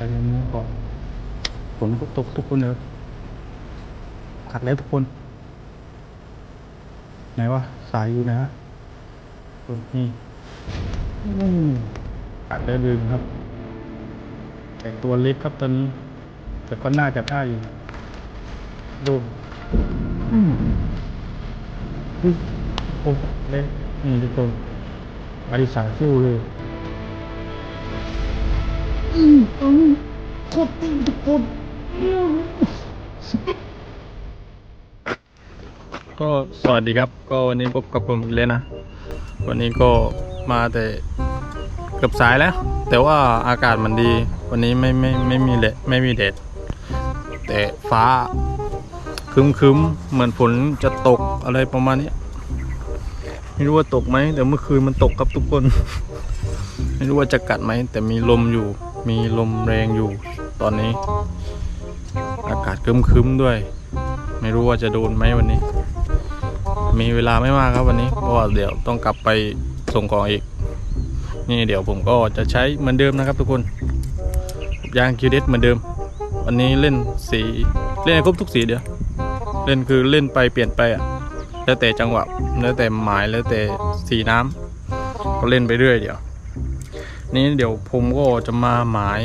ใจเย็นๆก่อนฝนก็ตกทุกคนเลยขัดแล้วทุกคน ไหนวะสายอยู่นะคนนี่ขัดได้ลืมครับ แต่ตัวเล็กครับตอนนี้แต่ก็น่าจะได้อยู่ดูอืมโอ้เล่นนี่ทุกคนไอสายซิ่วเลย ก็สวัสดีครับ ก็วันนี้พบกับผมอีกแล้วนะ วันนี้ก็มาแต่เกือบสายแล้ว แต่ว่าอากาศมันดี วันนี้ไม่ไม่ไม่มีแดดไม่มีแดดแต่ฟ้าคึมคึมเหมือนฝนจะตกอะไรประมาณนี้ไม่รู้ว่าตกไหมแต่เมื่อคืนมันตกครับทุกคน ไม่รู้ว่าจะกัดไหมแต่มีลมอยู่ มีลมแรงอยู่ตอนนี้ อากาศครึ้มๆด้วย ไม่รู้ว่าจะโดนไหมวันนี้ มีเวลาไม่มากครับวันนี้เพราะว่าเดี๋ยวต้องกลับไปส่งของอีก นี่เดี๋ยวผมก็จะใช้เหมือนเดิมนะครับทุกคนยางคิวเดสเหมือนเดิม วันนี้เล่นสีเล่นให้ครบทุกสีเดียวเล่นคือเล่นไปเปลี่ยนไปอะแล้วแต่จังหวะแล้วแต่หมายแล้วแต่สีน้ำก็เล่นไปเรื่อยเดี๋ยว นี้เดี๋ยวผมก็จะมาหมาย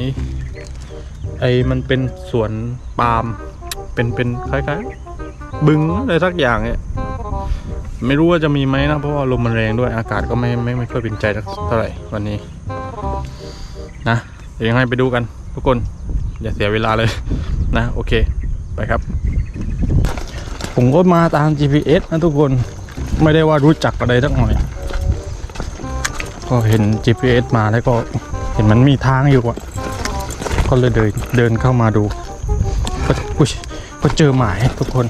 ไอ้มันเป็นสวนปาล์มเป็นเป็นคล้ายๆ บึงอะไรสักอย่างเนี่ยไม่รู้ว่าจะมีไหมนะ เพราะว่าลมมันแรงด้วยอากาศก็ไม่ไม่ไม่ค่อยเป็นใจเท่าไหร่วันนี้ นะเดี๋ยวยังไงไปดูกัน ทุกคน อย่าเสียเวลาเลยนะ โอเค ไปครับ ผมก็มาตาม GPS นะทุกคนไม่ได้ว่ารู้จักอะไรสักหน่อย ก็เห็น GPS มาแล้วก็เห็นมันมีทางอยู่อะก็เลยเดินเดินเข้ามาดูก็อุ๊ยก็เจอหมายทุกคน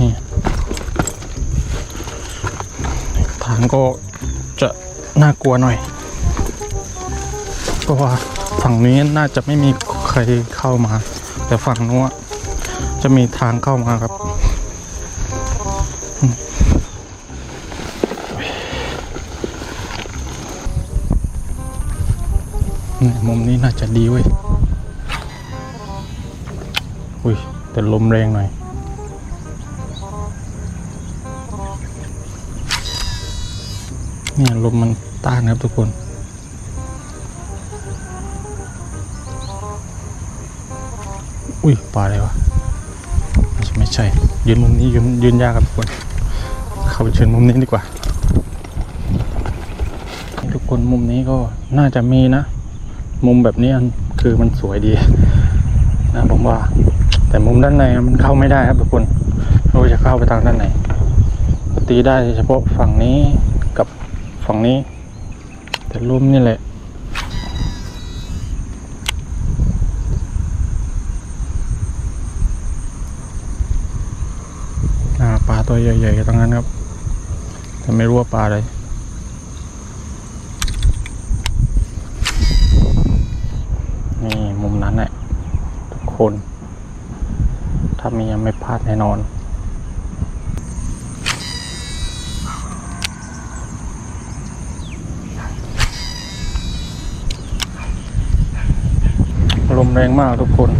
นี่ทางก็จะน่ากลัวหน่อยเพราะว่าฝั่งนี้น่าจะไม่มีใครเข้ามา แต่ฝั่งนู้นจะมีทางเข้ามาครับ มุมนี้น่าจะดีเว้ย อุ้ย แต่ลมแรงหน่อย เนี่ยลมมันต้านครับทุกคน อุ้ยปลาอะไรวะไม่ใช่ไม่ใช่ ยืนมุมนี้ยืนยืนยากครับทุกคน เข้าไปเชิญมุมนี้ดีกว่า ทุกคนมุมนี้ก็น่าจะมีนะ มุมแบบนี้คือมันสวยดีนะผมว่า แต่มุมด้านในมันเข้าไม่ได้ครับทุกคนไม่รู้จะเข้าไปทางด้านไหนตีได้เฉพาะฝั่งนี้กับฝั่งนี้ แต่ลมนี่แหละปลาตัวใหญ่ๆทั้งนั้นครับแต่ไม่รู้ว่าปลาอะไร นี่มุมนั้นแหละทุก คนถ้ามียังไม่พลาดแน่นอนลมแรงมากทุกคน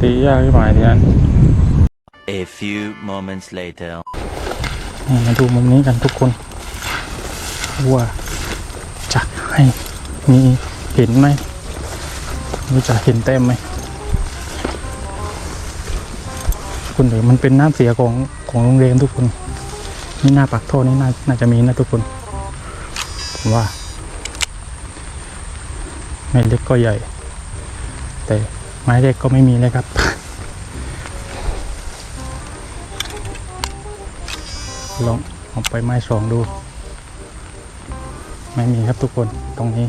ตียากที่หมายที่นั้น A few moments later. นี่มาดูมุมนี้กันทุกคน ว่าจะให้มีเห็นไหมหรือจะเห็นแต้มไหม คุณเดี๋ยวมันเป็นน้ำเสียของของโรงเรียนทุกคนนี่หน้าปากท่อนี่น่าน่าจะมีนะทุกคนผมว่าไม่เล็กก็ใหญ่ แต่ไม้เล็กก็ไม่มีเลยครับลองเอาไปไม้สองดู ไม่มีครับทุกคนตรงนี้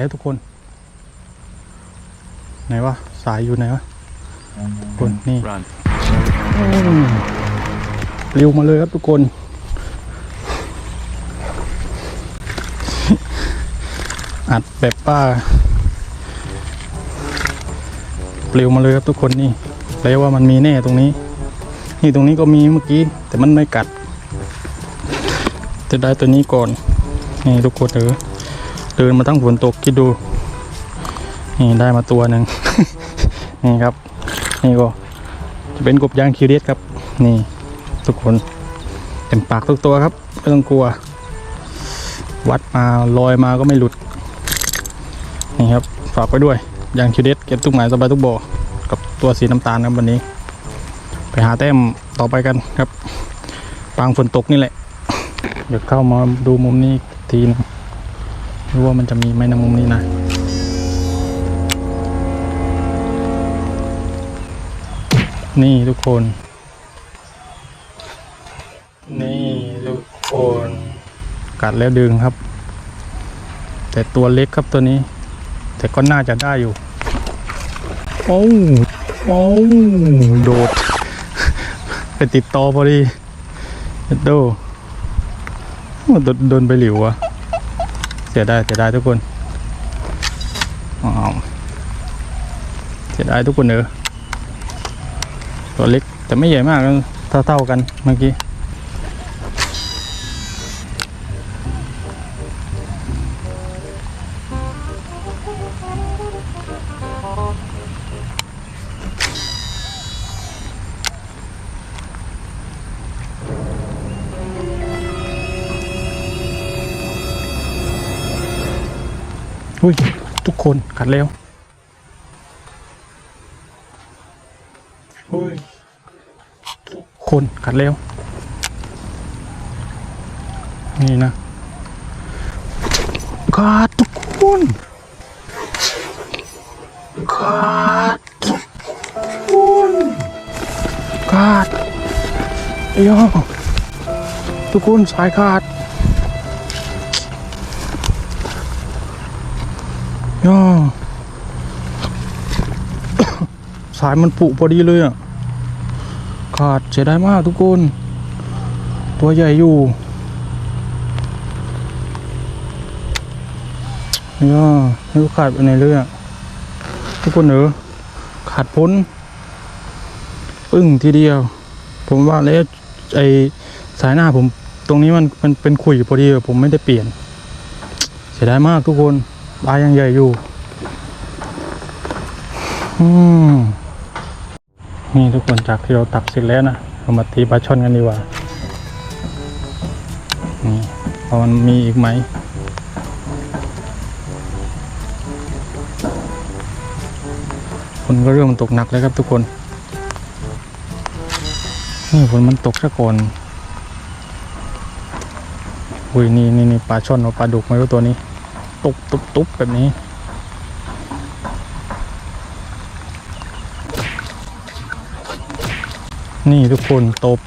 แล้วทุกคน ไหนวะสายอยู่ไหนวะทุกคนนี่ Run. อืมปลิวมาเลยครับทุกคน อัดแบบป้าปลิวมาเลยครับทุกคนนี่แล้วว่ามันมีแน่ตรงนี้ นี่ตรงนี้ก็มีเมื่อกี้ แต่มันไม่กัด จะได้ตัวนี้ก่อน นี่ทุกคนเออ เดินมาทั้งฝนตกคิดดู นี่ได้มาตัวหนึ่ง นี่ครับ นี่ก็จะเป็นกบยางคิวเรียสครับ นี่ ทุกคนเต็มปากทุกตัวครับไม่ต้องกลัว วัดมาลอยมาก็ไม่หลุด นี่ครับ ฝากไว้ด้วยยางคิวเรียสเก็บทุกหมายสบายทุกบ่อกับตัวสีน้ำตาลครับวันนี้ ไปหาแต้มต่อไปกันครับ ปางฝนตกนี่แหละ เดี๋ยวเข้ามาดูมุมนี้อีกทีนึง รู้ว่ามันจะมีไหมในะมุมนี้นะ นี่ทุกคน นี่ทุกคน กัดแล้วดึงครับ แต่ตัวเล็กครับตัวนี้ แต่ก็น่าจะได้อยู่ โอ้โอ้โดด ไปติดต่อพอดีเอ็ดโดโอ้โดนโดนไปหลิวอะ เสียดายเสียดายทุกคนอ้าวเสียดายทุกคนเนอตัวเล็กแต่ไม่ใหญ่มากเท่าเท่าๆกันเมื่อกี้ อุ้ย ทุกคนกัดแล้วอุ้ย ทุกคนกัดแล้ว นี่นะกัดทุกคนกัดทุกคนกัดเอ้ยทุกคนสายขาด ย่สายมันปุพอดีเลยอะ ขาดเสียดายมากทุกคน ตัวใหญ่อยู่ย่าไม่รู้ขาดไปไหนเลยอะ ทุกคนเออขาดพ้นปึ้งทีเดียว ผมว่าแล้วไอสายหน้าผมตรงนี้มันมันเป็นขุยพอดีผมไม่ได้เปลี่ยน เสียดายมากทุกคน ปลายังใหญ่อยู่ อืม นี่ทุกคนจากที่เราตักเสร็จแล้วนะเรามาตีปลาช่อนกันดีกว่า นี่พอมันมีอีกไหมฝนก็เริ่มตกหนักแล้วครับทุกคน นี่ฝนมันตกซะก่อนอุ้ยนี่นี่นี่ปลาช่อนเอปลาดุกไหมว่าตัวนี้ ตุบตุบตุบแบบนี้ นี่ทุกคนตบ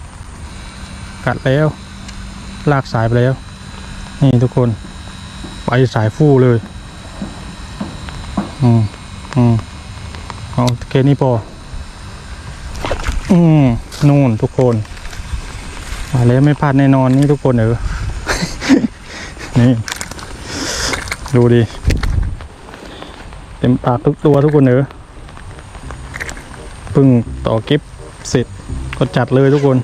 กัดแล้ว ลากสายไปแล้ว นี่ทุกคน ไปสายฟู่เลย อืมอืมเอาแค่นี้พอ อืมนู่นทุกคนมาแล้วไม่พลาดแน่นอนนี่ทุกคนเออ นี่ ดูดิ เต็มปากทุกตัวทุกคนเนอะพิ่งต่อกิฟเสร็จก็จัดเลยทุกคน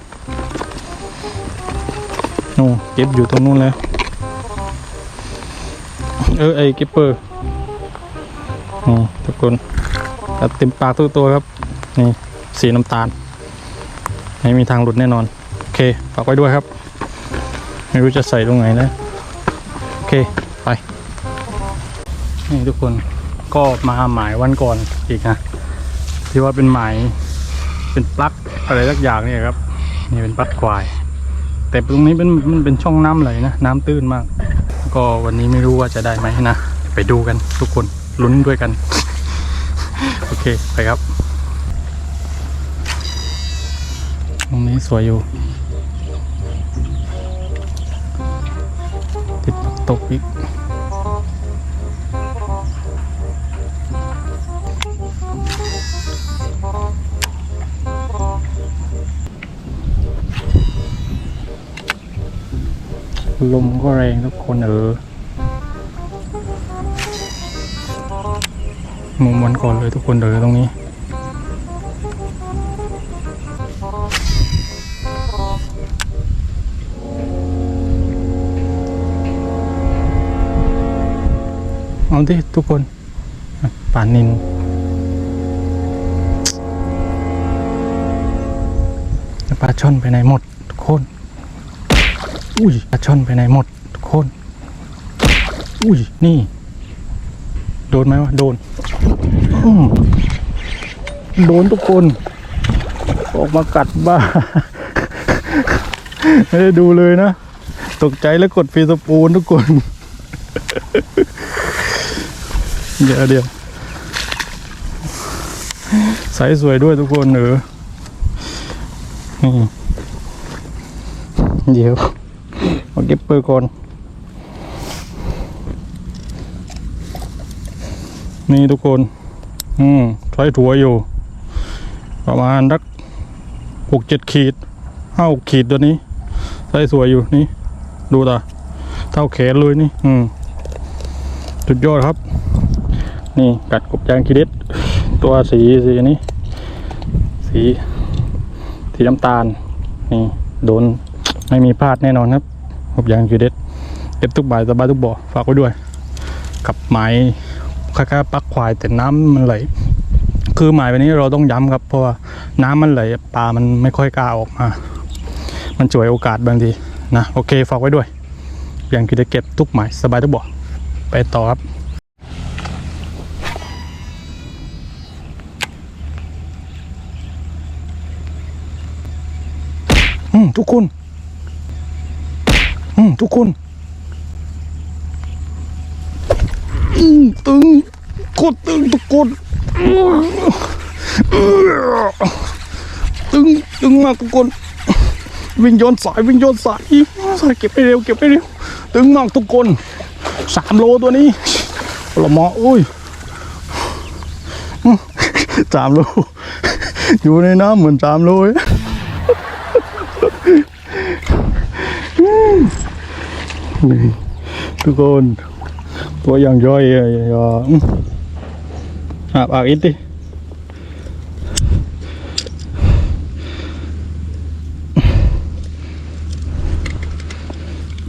นู่นกิฟอยู่ตรงนู้นแล้ว เออไอกิปเปอร์นี่ทุกคนจัดเต็มปากทุกตัวครับ นี่ สีน้ำตาล ไม่มีทางหลุดแน่นอน โอเคฝากไว้ด้วยครับ ไม่รู้จะใส่ตรงไหนนะ โอเค ไป นี่ทุกคนก็มาหมายวันก่อนอีกนะที่ว่าเป็นหมายเป็นปลั๊กอะไรสักอย่างนี่ครับ นี่เป็นปลั๊กควาย แต่ตรงนี้เป็นมันเป็นช่องน้ำไหลนะน้ำตื้นมาก ก็วันนี้ไม่รู้ว่าจะได้ไหมนะไปดูกันทุกคนลุ้นด้วยกัน โอเคไปครับ ตรงนี้สวยอยู่ติดตกอีก ลมก็แรงทุกคนเออมุมวันก่อนเลยทุกคนเออตรงนี้ เอาดิทุกคนป่านินปลาช่อนไปไหนหมดทุกคน อุ้ยปลาช่อนไปไหนหมดทุกคน อุ้ยนี่ โดนไหมวะโดนโดนทุกคน ออกมากัดบ้าไม่ได้ดูเลยนะ ตกใจแล้วกดฟีสปูนทุกคน เดี๋ยวเดี๋ยวใสสวยด้วยทุกคนเออนี่เดี๋ยว เอาเก็บปอร์ก่อน นี่ทุกคน อืมใช้ถั่วอยู่ ประมาณสักหกเจ็ดขีดห้าขีดตัวนี้ใช้สวยอยู่นี่ ดูตาเท่าแขนเลยนี่ อืมสุดยอดครับ นี่กัดกบยางคีเด็ดตัวสีสีนี้ สี สีน้ำตาล นี่ โดน ไม่มีพลาดแน่นอนครับผมยางคือเด็ดเก็บทุกใบสบายทุกบ่อฝากไว้ด้วย กับไม้คล้าๆปักควายแต่น้ำมันไหล คือหมายแบบนี้เราต้องย้ำครับ เพราะว่าน้ำมันไหลปลามันไม่ค่อยกล้าออกมา มันจ่วยโอกาสบางทีนะโอเคฝากไว้ด้วย อย่างคือจะเก็บทุกหมายสบายทุกบ่อไปต่อครับอืมทุกคน ทุกคนตึงโคตรตึงทุกคนตึงตึงมากทุกคน วิ่งย้อนสายวิ่งย้อนสายสายเก็บไปเร็วเก็บไปเร็วตึงมากทุกคนสามโลตัวนี้ปลาหมออุ้ยสามโลอยู่ในน้ำเหมือนสามโลเลย นี่ทุกคนตัวอย่างย่อยอ่อย่าอาบอากอิดดิ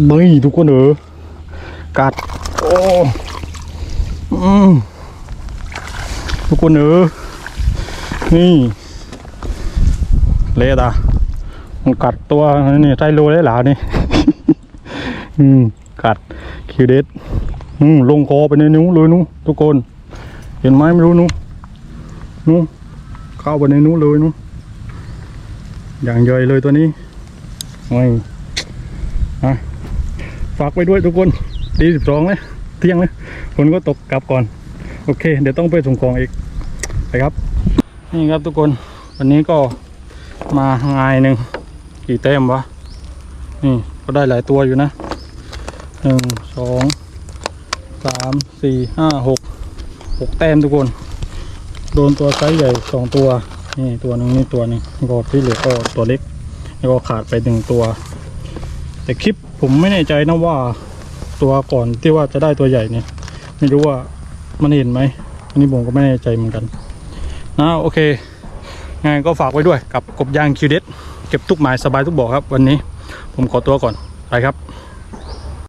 เบยทุกคนเออกัดโอ้ทุกคนเออนี่เละตามันกัดตัวนี่ไส้โลได้หลานี่ อืมกัดคิวเด็ดอืมลงคอไปในนิ้วเลยนู้ทุกคน เห็นไหมไม่รู้นู้นู้เข้าไปในนู้เลยนู้อย่างใหญ่เลยตัวนี้โอ้ยอะฝากไปด้วยทุกคนดีสิบสองเลยเที่ยงเลยฝนก็ตกกลับก่อน โอเค เดี๋ยวต้องไปส่งของอีกไปครับ นี่ครับทุกคน วันนี้ก็มางายหนึ่งกี่เต็มวะนี่ก็ได้หลายตัวอยู่นะ หนึ่งสองสามสี่ห้าหกหกแต้มทุกคน โดนตัวไซส์ใหญ่สองตัว นี่ตัวหนึ่งนี่ตัวหนึงก็ที่เหลือก็ตัวเล็ก แล้วก็ขาดไปหนึ่งตัว แต่คลิปผมไม่แน่ใจนะว่าตัวก่อนที่ว่าจะได้ตัวใหญ่เนี่ย ไม่รู้ว่ามันเห็นไหมอันนี้ผมก็ไม่แน่ใจเหมือนกันนะโอเคงานก็ฝากไว้ด้วยกับกบยางคิวเด็ดเก็บทุกหมายสบายทุกบ่อครับ วันนี้ผมขอตัวก่อนไปครับ